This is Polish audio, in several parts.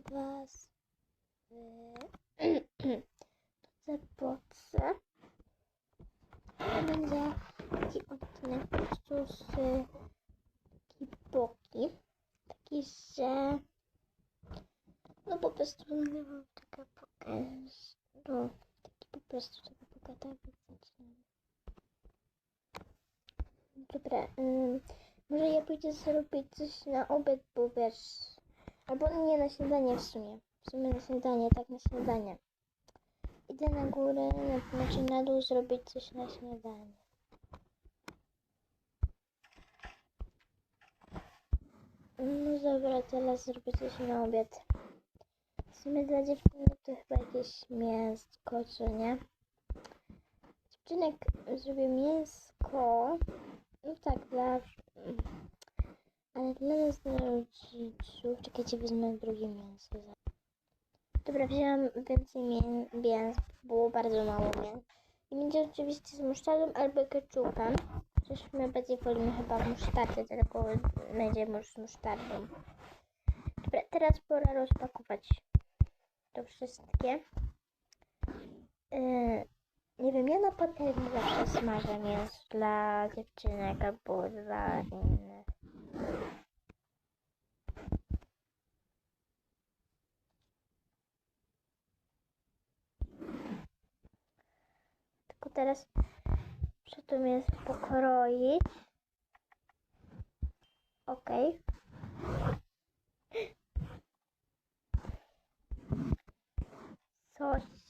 Was w Cepotce. To będzie taki odcinek po prostu z kipoki. Taki, że no po prostu nagrywam taka pokaz. No, taki po prostu taka pogadamy. zaczynamy. Dobra, ym, może ja pójdę zrobić coś na obiad, bo wiesz, albo nie na śniadanie w sumie. W sumie na śniadanie, tak na śniadanie. Idę na górę, na, znaczy na dół zrobić coś na śniadanie. No dobra, teraz zrobię coś na obiad. W sumie dla dziewczyny to chyba jakieś mięsko, co nie? Dziewczynek zrobię mięsko. No tak, dla... Ale dla nas, rodziców... Czekajcie, wezmę drugie mięso. Dobra, wzięłam więcej mię... mięs, było bardzo mało mięs. I będzie oczywiście z musztardą albo ketchupem. Coś my bardziej wolimy chyba w musztardzie, tylko będzie może z musztardą. Dobra, teraz pora rozpakować to wszystkie. Yy, nie wiem, ja na patelni zawsze smażę mięso dla dziewczynek albo dla innych. Tylko teraz muszę to mięso pokroić. Okej. Sosik. Okej.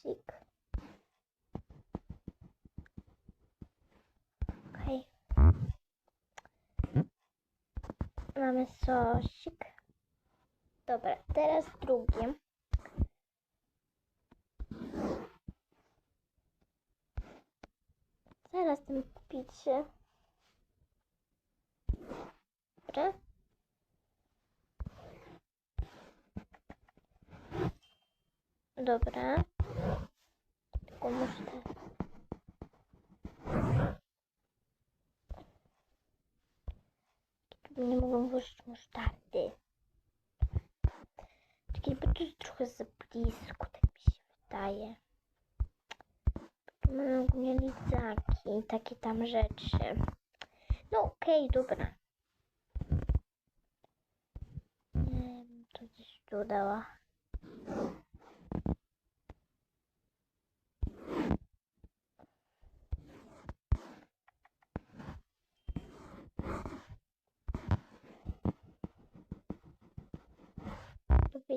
Mamy sosik. Dobra, teraz drugie. Zaraz tym kupicie. Dobra. Dobra. Tylko muszę. Nie mogę włożyć musztardy. Czekaj, bo tu jest trochę za blisko, tak mi się wydaje. Tu mamy ogólnie lizaki i takie tam rzeczy. No okej, dobra. Nie wiem, to gdzieś tu dała.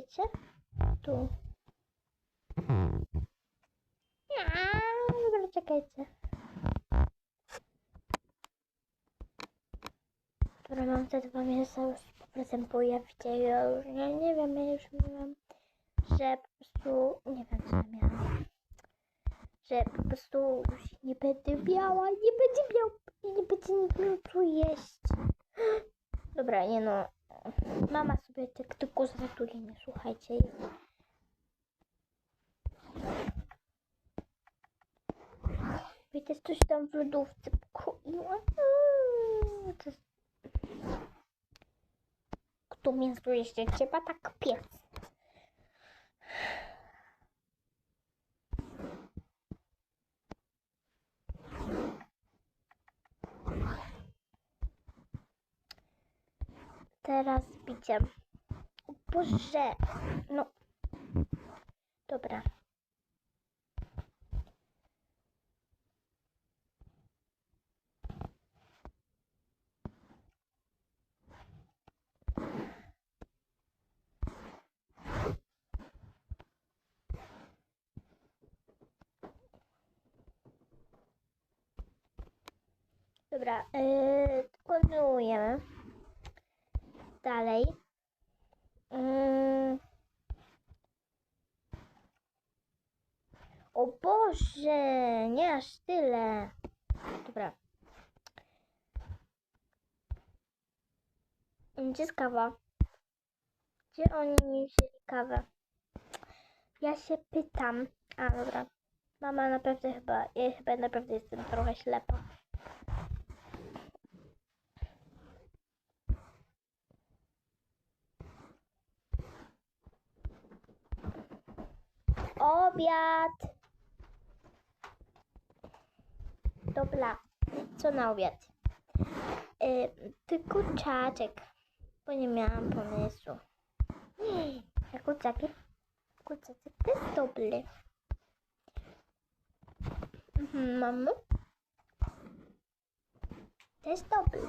Wiecie? Tu. Ja, dobra, czekajcie. Dobra, mam te dwa mięsa już powrotem pojawicie. Ja już nie, nie wiem, ja już mówiłam, że po prostu, nie wiem co miałam. Że po prostu już nie będę miała, nie będę miał, nie będzie nikt miał co jeść. Dobra, nie no, Mama sobie tak tylko zratuje, nie słuchajcie. Wiecie, coś tam w lodówce pokroiła. To jest... Kto mięso jeszcze trzeba tak piec. Teraz bicie. O Boże. No. Dobra. Dobra, yy, kontynuujemy dalej. Mm. O Boże, nie aż tyle. Dobra. Gdzie jest kawa? Gdzie oni mi wzięli kawę? Ja się pytam. A, dobra. Mama naprawdę chyba, ja chyba naprawdę jestem trochę ślepa. Obiad. Dobra, co na obiad? Y, ty kurczaczek, bo nie miałam pomysłu. A kurczaczek? Kurczaczek to jest dobry. Mhm, mamo? To jest dobry.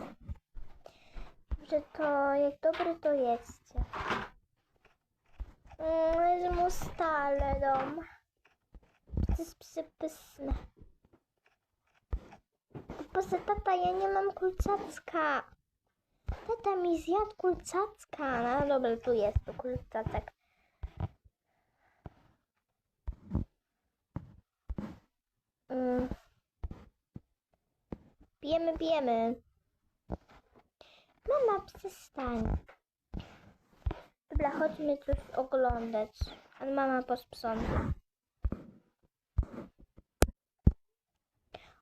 Że to jak dobry to jedzcie. Z mustalerą. To jest przepyszne. Poza tata, ja nie mam kulcacka. Tata mi zjadł kulcacka. No dobra, tu jest tu kulcacek. Mm. Pijemy, pijemy. Mama, przestań. Dobra, chodźmy coś oglądać. Mama posprząta.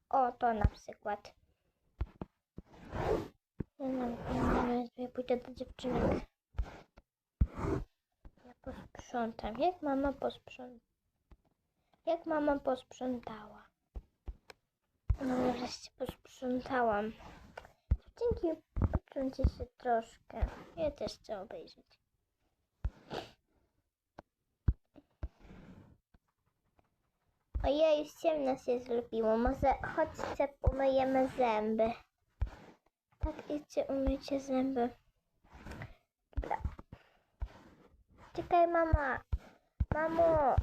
O, to na przykład. Ja nawet nie pójdę do dziewczynek. Ja posprzątam. Jak mama posprząta? Jak mama posprzątała? No wreszcie posprzątałam. Dzięki, odsuńcie się troszkę. Ja też chcę obejrzeć. Ojej, już ciemno się zrobiło. Może chodźcie, pomyjemy zęby. Tak, idźcie, umyjcie zęby. Dobra. Czekaj, mama. Mamo.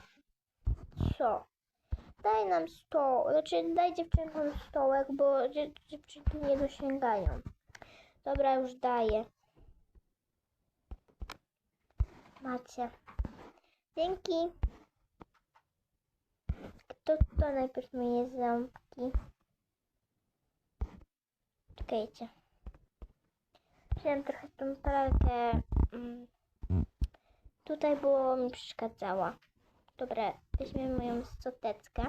Co? Daj nam stoł. Znaczy, daj dziewczynkom stołek, bo dzie- dziewczynki nie dosięgają. Dobra, już daję. Macie. Dzięki. Kto to najpierw myje ząbki? Czekajcie. Wziąłem trochę tą pralkę. mm, Tutaj, bo mi przeszkadzała. Dobra, weźmiemy moją szczoteczkę.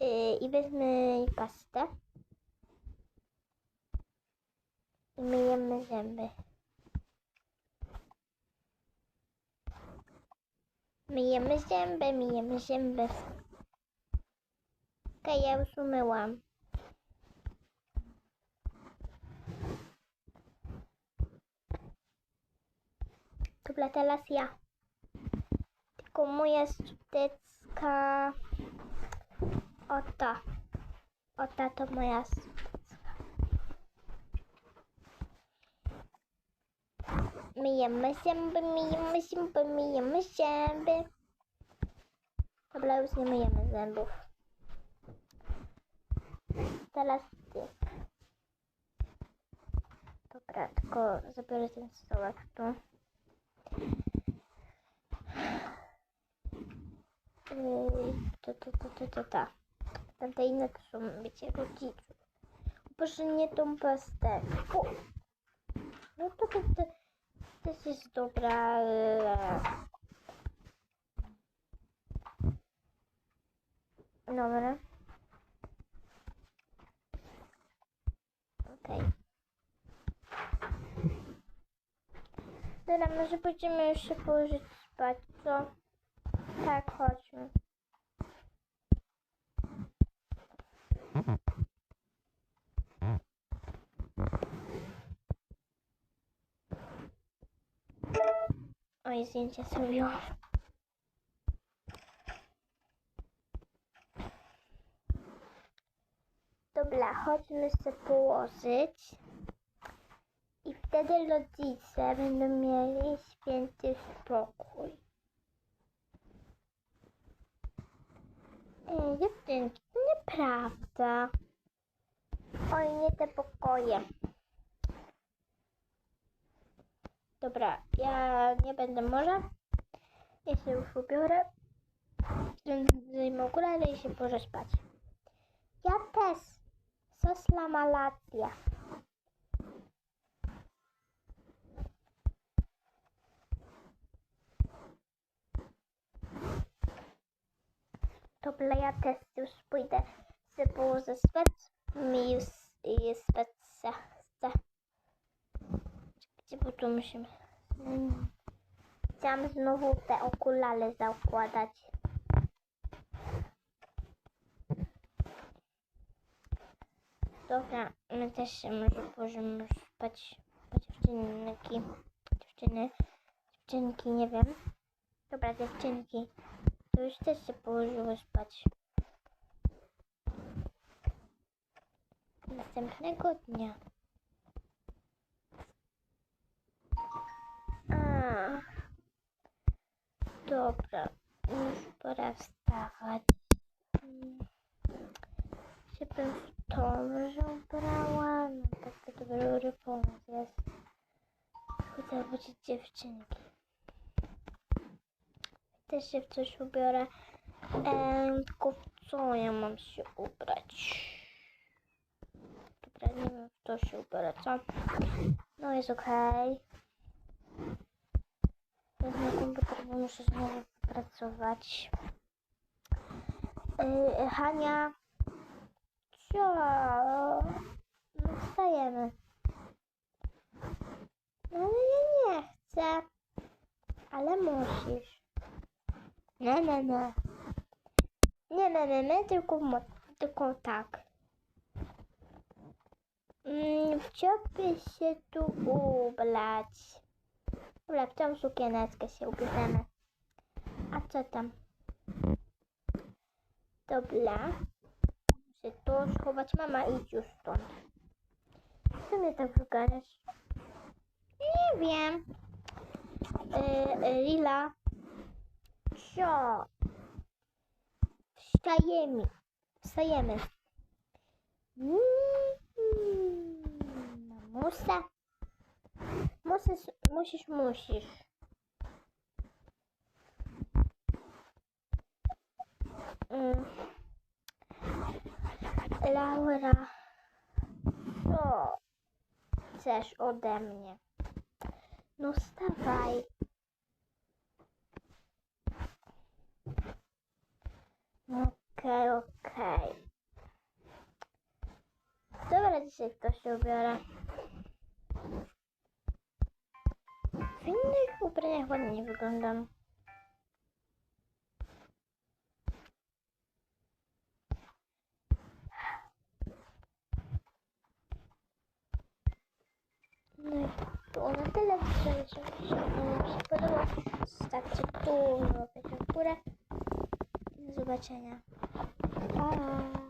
Yy, I jej pastę. I myjemy zęby. Myjemy zęby, myjemy zęby. Okej, ja już umyłam. Dobra, teraz ja. Tylko moja szczoteczka. O ta. O ta to moja Myjemy zęby, myjemy zęby, myjemy zęby. Dobra, już nie myjemy zębów. Teraz ty. Dobra, tylko zabiorę ten stołek tu. Yy, To, to, to, to, to, to. Tamte inne to są, wiecie, rodziców. Proszę nie tą pastę. No to, to, to też jest dobra. e, Dobra. Okej. Dobra, może już się położyć spać, co? Tak, chodźmy. Oj, zdjęcie zrobiłam. Dobra, chodźmy się położyć. I wtedy rodzice będą mieli święty spokój. Ej, dziewczynki, nieprawda. Oj, nie te pokoje. Dobra, ja nie będę może. Ja się już ubiorę. Zdejmę okulary i się położę spać. Ja też. Sosla ma rację. Dobra, ja też już pójdę sobie położę spać. Mi już jest spać bo tu musimy... Chciałam znowu te okulary zakładać. Dobra, my też się może możemy spać. Dziewczynki. Dziewczyny. Dziewczynki, nie wiem. Dobra, dziewczynki. To już też się położyły spać. Następnego dnia. Dobra, już pora wstawać. Żebym w tomże ubrała, no taki dobry pomysł jest. Chcę obudzić dziewczynki. Też się w coś ubiorę. Ehm, tylko w co ja mam się ubrać? Dobra, nie wiem w co się ubiorę, co? No jest okej. Wezmę komputer, bo muszę znowu pracować. Yy, Hania. Co? No wstajemy. No ale ja nie chcę. Ale musisz. Nie, nie, nie. Nie, nie, nie, nie, tylko, tylko tak. Mm, chciałby się tu ubrać. Dobra, w tą sukieneczkę się ubierzemy. A co tam? Dobra. Muszę to schować. Mama, idź już stąd. Co mnie tak wyganiasz? Nie wiem. Yy, Lila. Co? Wstajemy. Wstajemy. Mm, Mamusa. Musisz, musisz, musisz. Mm. Laura, co chcesz ode mnie? No wstawaj. Okej, okej. Dobra, dzisiaj to się ubiorę. W innych ubraniach ładnie nie wyglądam. No i to na tyle. Jeżeli się Wam się podoba, stawcie tu łapkę w górę. Do zobaczenia. Pa!